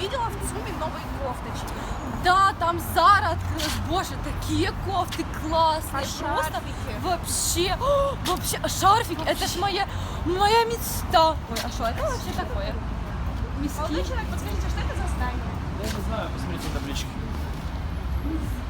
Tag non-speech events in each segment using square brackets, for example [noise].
увидела в ЦУМе новые кофточки. Да, там Зара открылась. Боже, такие кофты классные. А Просто шарфики? вообще, о, [gasps] вообще, а шарфик, это ж моя, моя мечта. Ой, а что это вообще такое? Молодой Миски? человек, подскажите, что это за здание? Я не знаю, посмотрите таблички.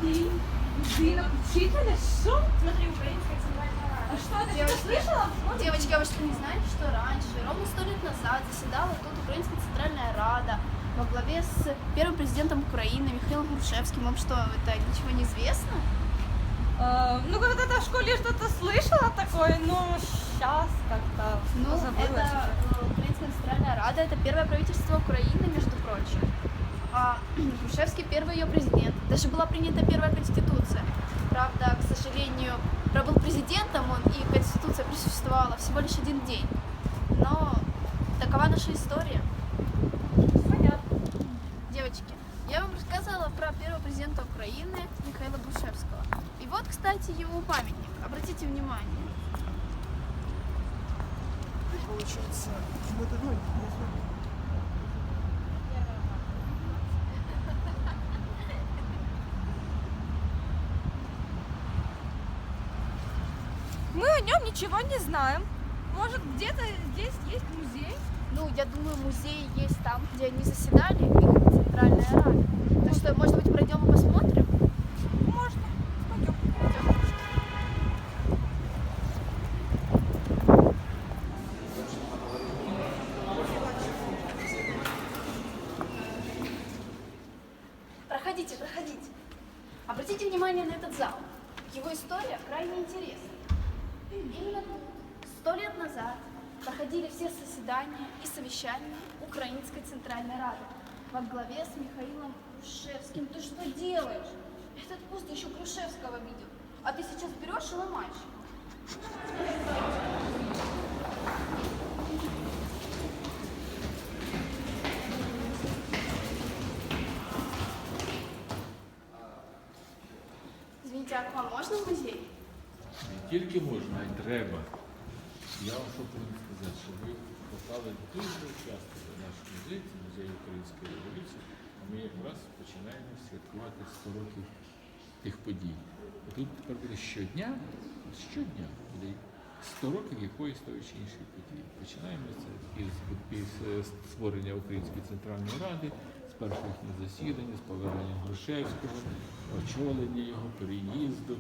Дина, учителя, что? Смотри, украинская центральная А что, ты Девочки, что слышала? Девочки, а вы что не знаете, что раньше, ровно сто лет назад, заседала тут Украинская Центральная Рада во главе с первым президентом Украины Михаилом Грушевским. Вам что, это ничего не известно? А, ну, когда-то в школе что-то слышала такое, но сейчас как-то Ну, забыла. это э, Украинская Центральная Рада, это первое правительство Украины, между прочим. А [clears throat] Грушевский первый ее президент. Даже была принята первая конституция. Правда, к сожалению, пробыл президентом он, и конституция просуществовала всего лишь один день. Но такова наша история. Украины Михаила Грушевского. И вот, кстати, его памятник. Обратите внимание. Получается, вот одной. Мы о нем ничего не знаем. Может, где-то здесь есть музей? Ну, я думаю, музей есть там, где они заседали, их центральная рада. Так что, может быть, пройдем и посмотрим? Можно. Пойдем. Проходите, проходите. Обратите внимание на этот зал. Его история крайне интересна. Именно сто лет назад, проходили все заседания и совещания Украинской Центральной Рады во главе с Михаилом Грушевским. Ты что делаешь? Этот пост еще Грушевского видел. А ты сейчас берешь и ломаешь. Извините, а к вам можно в музей? Не тільки можна, а й треба. Я вам що сказати, що ви попали дуже часто до наш музей, це музей Української революції, а ми якраз починаємо святкувати 100 років тих подій. І тут тепер буде щодня, щодня буде 100 років якоїсь тої чи іншої події. Починаємо це із, із створення Української центральної ради, з їхнього засідання, з повернення Грушевського, очолення його, переїзду,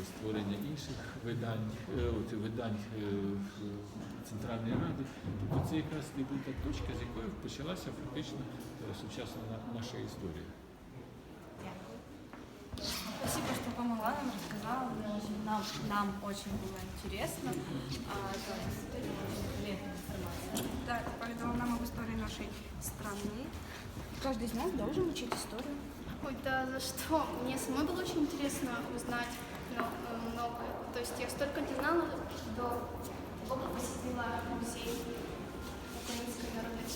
е, створення інших видань, е, от, видань е, в- Центральної Ради. Тобто це якраз і була та точка, з якої почалася фактично е, сучасна на- наша історія. Спасибо, что помогла нам, рассказала. Мне очень- Нам, нам очень было интересно. А, это действительно очень полезная информация. Да, это поведало нам об истории нашей страны. Каждый из нас должен учить историю. Ой, да за что? Мне самой было очень интересно узнать э, много. То есть я столько не знала до того, как посетила музей украинской народной